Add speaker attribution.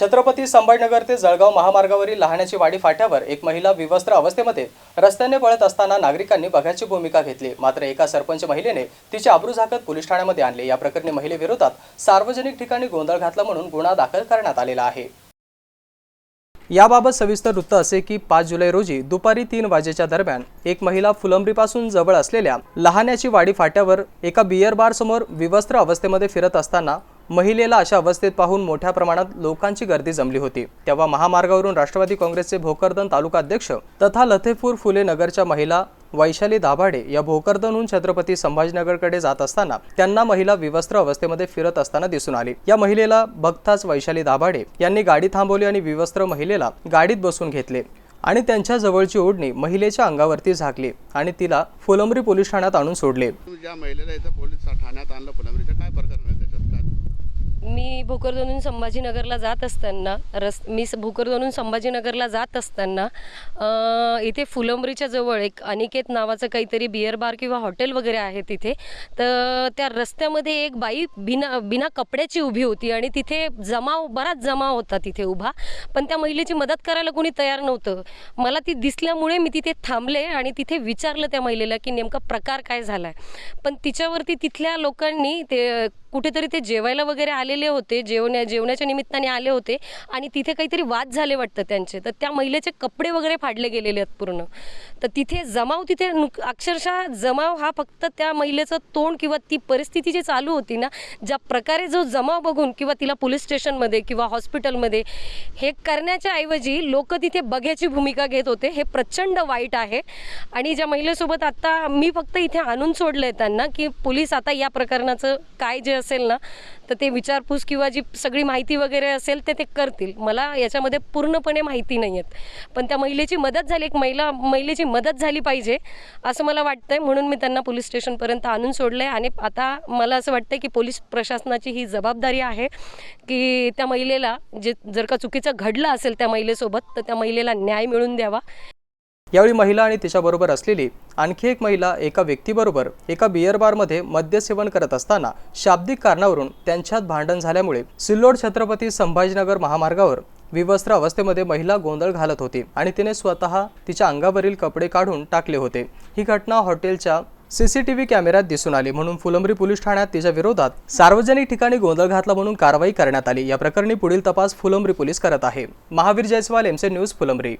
Speaker 1: छत्रपती संभाजीनगर ते जळगाव महामार्गावरील लहाण्याची वाडी फाट्यावर एक महिला विवस्त्र अवस्थेमध्ये रस्त्याने पळत असताना नागरिकांनी बघ्याची भूमिका घेतली. मात्र एका सरपंच महिलेने तिचे आबरू झाकत पोलीस ठाण्यामध्ये आणले. या प्रकरणी महिलेविरोधात सार्वजनिक ठिकाणी गोंधळ घातला म्हणून गुन्हा दाखल करण्यात आलेला आहे. याबाबत सविस्तर वृत्त असे की पाच जुलै रोजी दुपारी तीन वाजेच्या दरम्यान एक महिला फुलंब्रीपासून जवळ असलेल्या लहाण्याची वाडी फाट्यावर एका बियर बारसमोर विवस्त्र अवस्थेमध्ये फिरत असताना महिलेला अशा अवस्थेत पाहून मोठ्या प्रमाणात लोकांची गर्दी जमली होती. तेव्हा महामार्गावरून राष्ट्रवादी काँग्रेसचे भोकरदन तालुका अध्यक्ष तथा लथेपूर फुले नगरच्या महिला वैशाली दाभाडे या भोकरदनहून छत्रपती संभाजीनगरकडे जात असताना त्यांना महिला विवस्त्र अवस्थेमध्ये फिरत असताना दिसून आली. या महिलेला बघताच वैशाली दाभाडे यांनी गाडी थांबवली आणि विवस्त्र महिलेला गाडीत बसून घेतले आणि त्यांच्या जवळची ओढणी महिलेच्या अंगावरती झाकली आणि तिला फुलंब्री पोलीस ठाण्यात आणून सोडले.
Speaker 2: ज्या महिलेला इथं पोलीस ठाण्यात आणलं फुलंब्रीचं काय प्रकरण
Speaker 3: मी भोकरदनून संभाजीनगरला जात असताना रस मी स- भोकरदनून संभाजीनगरला जात असताना इथे फुलंबरीच्या जवळ एक अनिकेत नावाचं काहीतरी बिअर बार किंवा हॉटेल वगैरे आहे तिथे. तर त्या रस्त्यामध्ये एक बाई बिना बिना कपड्याची उभी होती आणि तिथे जमाव बराच जमाव होता तिथे उभा. पण त्या महिलेची मदत करायला कोणी तयार नव्हतं. मला ती दिसल्यामुळे मी तिथे थांबले आणि तिथे विचारलं त्या महिलेला की नेमका प्रकार काय झाला आहे पण तिच्यावरती तिथल्या लोकांनी ते कुठेतरी ते जेवायला वगैरे आलेले होते जेवण्या जेवण्याच्या निमित्ताने आले होते आणि तिथे काहीतरी वाद झाले वाटतं त्यांचे. तर त्या महिलेचे कपडे वगैरे फाडले गेलेले आहेत पूर्ण. तर तिथे जमाव तिथे नुक अक्षरशः जमाव हा फक्त त्या महिलेचं तोंड किंवा ती परिस्थिती जी चालू होती ना ज्या प्रकारे जो जमाव बघून किंवा तिला पोलीस स्टेशनमध्ये किंवा हॉस्पिटलमध्ये हे करण्याच्या ऐवजी लोक तिथे बघ्याची भूमिका घेत होते. हे प्रचंड वाईट आहे. आणि ज्या महिलेसोबत आता मी फक्त इथे आणून सोडलं आहे त्यांना की पोलीस आता या प्रकरणाचं काय जे असेल ना तर ते विचारपूस किंवा जी सगळी माहिती वगैरे असेल ते ते करतील. मला याच्यामध्ये पूर्णपणे माहिती नाही आहेत. पण त्या महिलेची मदत झाली एक महिला महिलेची मदत झाली पाहिजे असं मला वाटतंय. म्हणून मी त्यांना पोलीस स्टेशनपर्यंत आणून सोडलं आहे आणि आता मला असं वाटतं की पोलीस प्रशासनाची ही जबाबदारी आहे की त्या महिलेला जे जर का चुकीचं घडलं असेल त्या महिलेसोबत तर त्या महिलेला न्याय मिळून द्यावा.
Speaker 1: यावेळी महिला आणि तिच्याबरोबर असलेली आणखी एक महिला एका व्यक्तीबरोबर एका बियर बारमध्ये मद्य सेवन करत असताना शाब्दिक कारणावरून त्यांच्यात भांडण झाल्यामुळे सिल्लोड छत्रपती संभाजीनगर महामार्गावर विवस्त्र अवस्थेमध्ये महिला गोंधळ घालत होती आणि तिने स्वतः तिच्या अंगावरील कपडे काढून टाकले होते. ही घटना हॉटेलच्या सीसीटीव्ही कॅमेऱ्यात दिसून आली म्हणून फुलंब्री पोलीस ठाण्यात तिच्या विरोधात सार्वजनिक ठिकाणी गोंधळ घातला म्हणून कारवाई करण्यात आली. या प्रकरणी पुढील तपास फुलंब्री पोलीस करत आहे. Mahavir Jaiswal MC news Phulambri.